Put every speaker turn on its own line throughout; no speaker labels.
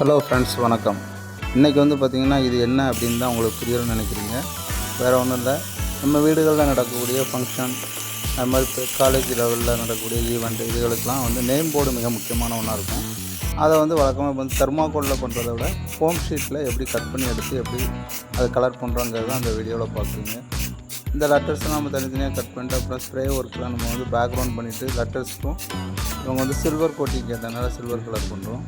Hello friends வணக்கம். இன்றைக்கி வந்து பார்த்திங்கன்னா இது என்ன அப்படின்னு தான் உங்களுக்கு புரியணும்னு நினைக்கிறீங்க. வேறு ஒன்றும் இல்லை. நம்ம வீடுகளில் நடக்கக்கூடிய ஃபங்க்ஷன் அது மாதிரி காலேஜ் லெவலில் நடக்கக்கூடிய ஈவெண்ட் இதுகளுக்கெல்லாம் வந்து நேம் போர்டு மிக முக்கியமான ஒன்றா இருக்கும். அதை வந்து வழக்கமாக வந்து தெர்மாக்கோலில் பண்ணுறத விட ஹோம் ஷீட்டில் எப்படி கட் பண்ணி எடுத்து எப்படி அதை கலர் பண்ணுறோங்கிறது தான் அந்த வீடியோவில் பார்க்குறீங்க இந்த லெட்டர்ஸ்லாம் நம்ம தனித்தனியாக கட் பண்ணிட்டு அப்புறம் ஸ்ப்ரே ஒர்க்லாம் நம்ம வந்து பேக்ரவுண்ட் பண்ணிவிட்டு லெட்டர்ஸ்க்கும் இவங்க வந்து சில்வர் கோட்டிங் கேட்டனால சில்வர் கலர் பண்ணுறோம்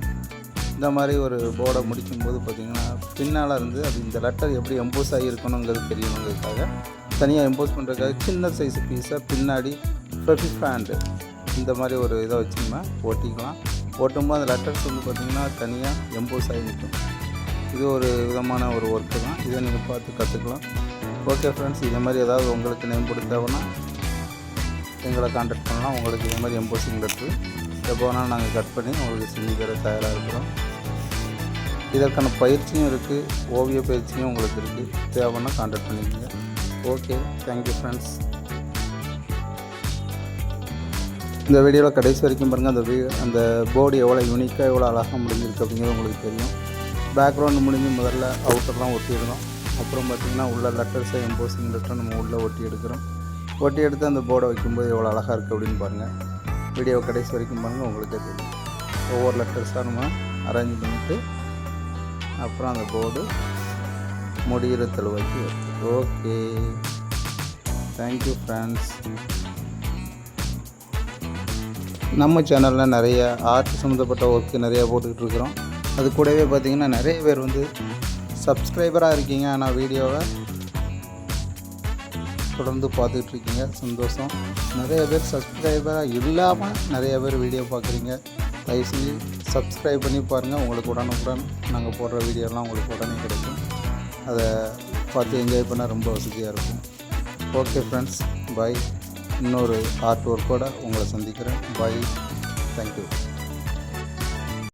இந்த மாதிரி ஒரு போர்டை முடிக்கும்போது பார்த்திங்கன்னா பின்னால் இருந்து அது இந்த லெட்டர் எப்படி எம்போஸ் ஆகியிருக்கணுங்கிறது தெரியணுங்கிறதுக்காக தனியாக எம்போஸ் பண்ணுறதுக்காக சின்ன சைஸ் பீஸாக பின்னாடி ஃபெஃபி ஃபேண்டு இந்த மாதிரி ஒரு இதை வச்சோம்னா ஓட்டிக்கலாம். ஓட்டும்போது அந்த லெட்டர்ஸ் வந்து பார்த்திங்கன்னா தனியாக எம்போஸ் ஆகி நிற்கும். இது ஒரு விதமான ஒரு ஒர்க்கு தான். இதை நீங்கள் பார்த்து கற்றுக்கலாம் ஓகே ஃப்ரெண்ட்ஸ் இதே மாதிரி ஏதாவது உங்களுக்கு நேம் தேவைன்னா எங்களை காண்டாக்ட் பண்ணலாம். உங்களுக்கு இதே மாதிரி எம்போசிங் லெட்ரு எப்போ வேணாலும் நாங்கள் கட் பண்ணி உங்களுக்கு செஞ்சு தர தயாராக இருக்கிறோம். இதற்கான பயிற்சியும் இருக்குது ஓவிய பயிற்சியும் உங்களுக்கு இருக்குது தேவைன்னா காண்டாக்ட் பண்ணிக்கோங்க. ஓகே தேங்க்யூ ஃப்ரெண்ட்ஸ் இந்த வீடியோவில் கடைசி வரைக்கும் பாருங்கள் அந்த வீ அந்த போர்டு எவ்வளோ யூனிக்காக எவ்வளோ அழகாக முடிஞ்சிருக்கு அப்படிங்கிறது உங்களுக்கு தெரியும். பேக்ரவுண்ட் முடிஞ்சு முதல்ல அவுட்டர்லாம் ஒட்டிடணும் அப்புறம் பார்த்திங்கன்னா உள்ள லெட்டர்ஸை எம்போசிங் லெட்டர் நம்ம உள்ளே ஒட்டி எடுக்கிறோம். ஒட்டி எடுத்து அந்த போர்டை வைக்கும்போது எவ்வளோ அழகாக இருக்குது அப்படின்னு பாருங்கள் வீடியோ கடைசி வரைக்கும் பாருங்கள் உங்களுக்கே தெரியும். ஒவ்வொரு லெட்டர்ஸாக நம்ம அரேஞ்ச் பண்ணிவிட்டு அப்புறம் அந்த போர்டு முடிகிற தழுவாக்கி ஓகே தேங்க்யூ ஃப்ரெண்ட்ஸ் நம்ம சேனலில் நிறைய ஆர்ட் சம்மந்தப்பட்ட ஒர்க்கு நிறையா போட்டுக்கிட்டு இருக்கிறோம். அது கூடவே பார்த்திங்கன்னா நிறைய பேர் வந்து சப்ஸ்கிரைபராக இருக்கீங்க. ஆனால் வீடியோவை தொடர்ந்து பார்த்துக்கிட்டு இருக்கீங்க. சந்தோஷம். நிறைய பேர் சப்ஸ்கிரைபராக இல்லாமல் நிறைய பேர் வீடியோ பார்க்குறீங்க. தயவு செஞ்சு சப்ஸ்கிரைப் பண்ணி பாருங்கள் உங்களுக்கு உடனுக்குடன் நாங்கள் போடுற வீடியோலாம் உங்களுக்கு உடனே கிடைக்கும். அதை பார்த்து என்ஜாய் பண்ண ரொம்ப வசதியாக இருக்கும். ஓகே ஃப்ரெண்ட்ஸ் பாய் இன்னொரு ஆர்ட் ஒர்க்கோடு உங்களை சந்திக்கிறேன். Bye thank you